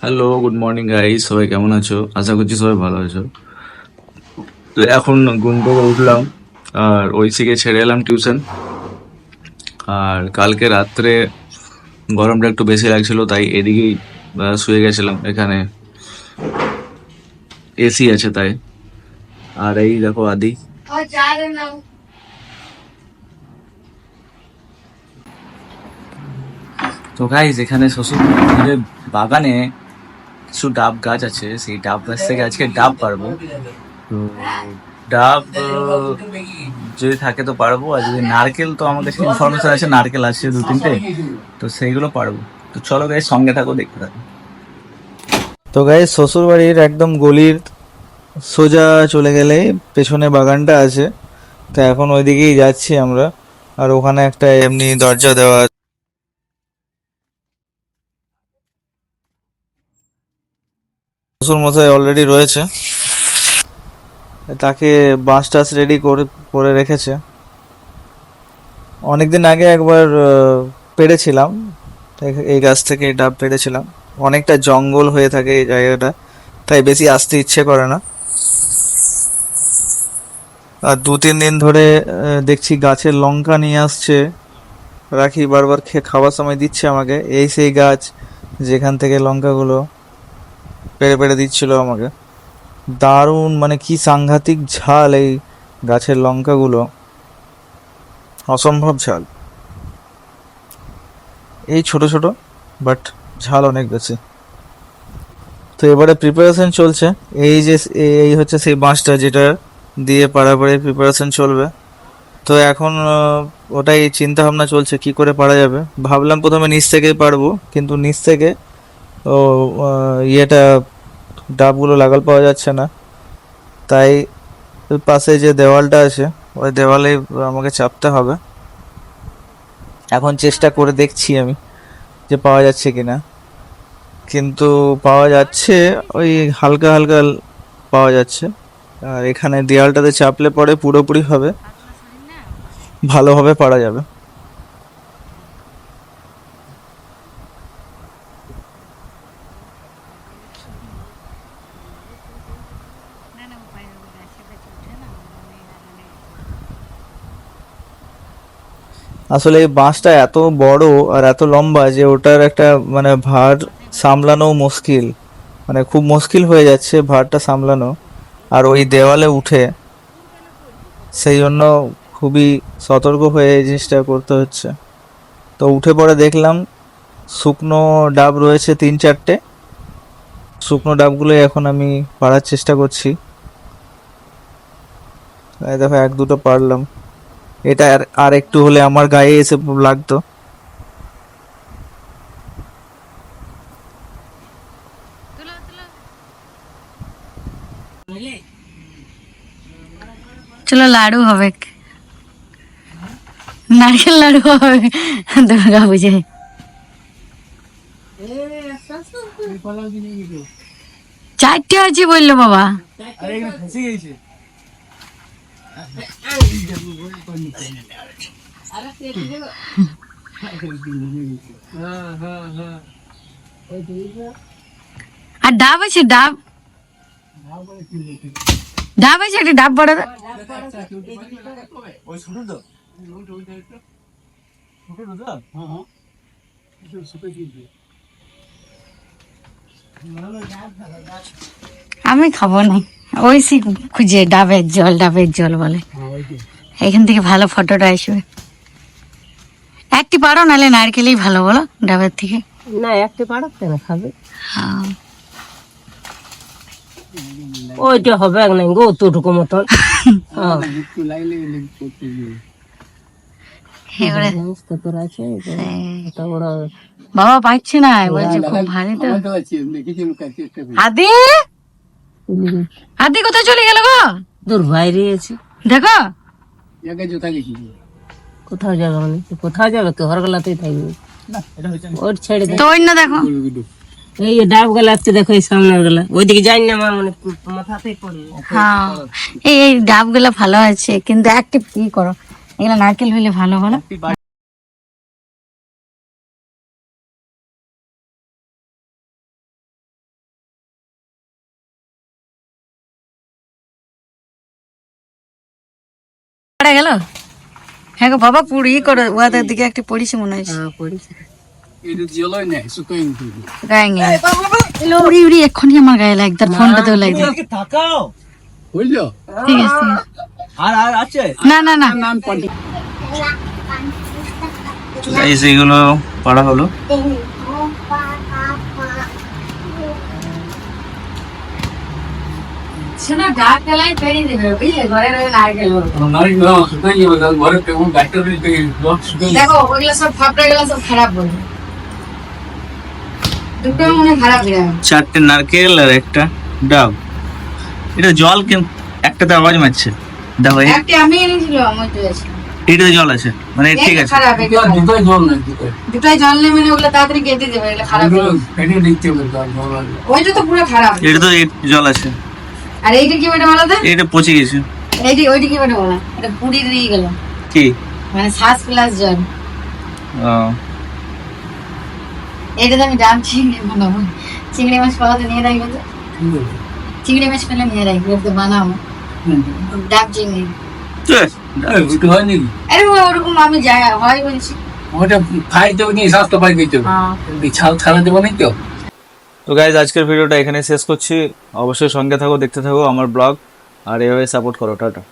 Hello good morning guys সবাই কেমন আছো? আশা করছি সবাই ভালো আছো। তো এখন ঘুম থেকে উঠলাম, আর ঐশীকে ছেড়ে এলাম টিউশন। আর কালকে রাত্রে গরমটা একটু বেশি লাগছিল, তাই এদিকেই শুয়ে গেছিলাম। এখানে এসি আছে, তাই। আর এই দেখো আদি। তো গাইজ এখানে শ্বশুর বাগানে কিছু ডাব গাছ আছে, সেই ডাব গাছ থেকে আজকে ডাব পারব। তো ডাব যদি থাকে তো পারব, আর যদি নারকেল তো আমার কাছে ইনফরমেশন আছে, নারকেল আছে দু তিনটে, তো সেইগুলো পারব। তো চলো গাইজ সঙ্গে থাকো, দেখতে থাকো। তো গাই শ্বশুর বাড়ির একদম গলির সোজা চলে গেলে পেছনে বাগানটা আছে। তো এখন ওইদিকেই যাচ্ছি আমরা। আর ওখানে একটা এমনি দরজা দেওয়া আছে। শ্বশুর মশাই অলরেডি রয়েছে। তাকে বাঁশ টাস রেডি করে করে রেখেছে। অনেকদিন আগে একবার পেরেছিলাম। এই গাছ থেকে ডাব পেরেছিলাম। অনেকটা জঙ্গল হয়ে থাকে এই জায়গাটা। তাই বেশি আসতে ইচ্ছে করে না। আর দু তিন দিন ধরে দেখছি গাছের লঙ্কা নিয়ে আসছে। রাখি বারবার খেয়ে খাওয়ার সময় দিচ্ছে আমাকে। এই সেই গাছ যেখান থেকে লঙ্কাগুলো পেড়ে পেরে দিচ্ছিল আমাকে। দারুণ মানে কি সাংঘাতিক ঝাল এই গাছের লঙ্কাগুলো। অসম্ভব ঝাল। এই ছোট ছোট বাট ঝাল অনেক বেশি। তো এবারে প্রিপারেশন চলছে। এই যে এই হচ্ছে সেই বাঁশটা যেটা দিয়ে পাড়াপাড়ি প্রিপারেশন চলবে। তো এখন ওটাই চিন্তা ভাবনা চলছে, কি করে পারা যাবে। ভাবলাম প্রথমে নিচ থেকেই পারব, কিন্তু নিচ থেকে ও ইয়েটা ডাবগুলো লাগাল পাওয়া যাচ্ছে না। তাই পাশে যে দেওয়ালটা আছে, ওই দেওয়ালে আমাকে চাপতে হবে। এখন চেষ্টা করে দেখছি আমি যে পাওয়া যাচ্ছে কিনা। কিন্তু পাওয়া যাচ্ছে, ওই হালকা হালকা পাওয়া যাচ্ছে। আর এখানে দেয়ালটাতে চাপলে পরে পুরোপুরি হবে। ভালোভাবে পারা যাবে। আসলে এই বাঁশটা এত বড় আর এত লম্বা যে ওটার একটা মানে ভার সামলানো মুশকিল। মানে খুব মুশকিল হয়ে যাচ্ছে ভারটা সামলানো। আর ওই দেওয়ালে উঠে সেই জন্য খুবই সতর্ক হয়ে এই জিনিসটা করতে হচ্ছে। তো উঠে পড়ে দেখলাম শুকনো ডাব রয়েছে তিন চারটে। শুকনো ডাবগুলোই এখন আমি পাড়ার চেষ্টা করছি। দেখো, এক দুটো পারলাম এটা আর আর একটু হলে আমার গায়ে এসে লাগতো। চলো লাড়ু হবে। নারকেল লাড়ু হবে। দুর্গা পুজোয় চারটে আছে বলল বাবা। আর ডাব আছে ডাব। ডাব আছে একটা ডাব বড় আমি খাব না। ওই সি খুঁজে ডাবের জল ডাবের জল বলে। এখান থেকে ভালো ফটোটা আসবে। একটি পারো নাহলে নারকেলই ভালো বলো ডাবের থেকে। না একটা পাড়া কেন খাবে? হ্যাঁ। ওইটা হবে না গো তোটুকু মতন। হ্যাঁ। বাবা পাচ্ছে না বলছে খুব ভালো তো। আদি! আদি কোথায় চলে গেল গো? দূর বাইরে আছে দেখো। কোথাও যাবে মানে? কোথাও যাবে? তো হরগলাতেই থাকবে। ওর ছেড়ে দে। তো অন্য দেখো। এই ডাব গেলা আছে দেখো এই সামনের গেলা। ওইদিকে যাই না মা মানে মাথাতেই পড়বে হ্যাঁ। এই এই ডাবগুলো ভালো আছে কিন্তু একটা কি করো? এগুলো নারকেল হইলে ভালো বলো। ফাটা গেল? হ্যাঁ গো বাবা পুরি করে ওদের দিকে একটা পড়িছে মনে হয়েছে হ্যাঁ পড়েছে। গায়ে নিয়ে উড়ি উড়ি এক্ষুনি আমার গায়ে লাগ তার ফোনটা তো লাগ ঠিক আছে ঠিক আছে। আর আর আছে? না না না। এগুলো পড়া হলো। শোনো ডাক গেলাই দেবে বুঝলে ঘরে রয়ে নারকেল দেখো ওগুলো সব ফাপড়া গেলা সব খারাপ বলবে দুটো মনে খারাপ বিরাম চারটে নারকেল আর একটা ডাব এটা জল কেন একটাতে আওয়াজ মারছে দেখো একটা আমি এনেছিলাম ওই তো এটাতে জল আছে মানে ঠিক আছে খারাপ এটা খারাপ। দুটাই জল নেই মানে ওগুলো তাড়াতাড়ি কেটে দেবে এগুলো খারাপ যাবে। ওইটা তো পুরো খারাপ এটা তো জল আছে আর এইটা কি বেটা বলো তো এটা পচে গেছে। এইটা ওইটা কি বেটা বলো এটা পুরি দিয়ে গেল। কি? মানে শ্বাস প্লাস এইটা তো আমি ডাব চিংড়ি বানাবো চিংড়ি মাছ পাওয়া তো নিয়ে রাখবে তো চিংড়ি মাছ পেলে নিয়ে রাখবে তো বানাবো ডাব চিংড়ি। আরে ওরকম আমি যাই হয় বলছি। ওটা খাইতে নিয়ে স্বাস্থ্য পাই দিতে হবে ছাল ছাড়া দেবো নাই তো? তো গাইজ আজকের ভিডিওটা এখানে শেষ করছি। অবশ্যই সঙ্গে থাকো, দেখতে থাকো আমার ব্লগ আর এভাবে সাপোর্ট করো, টাটা।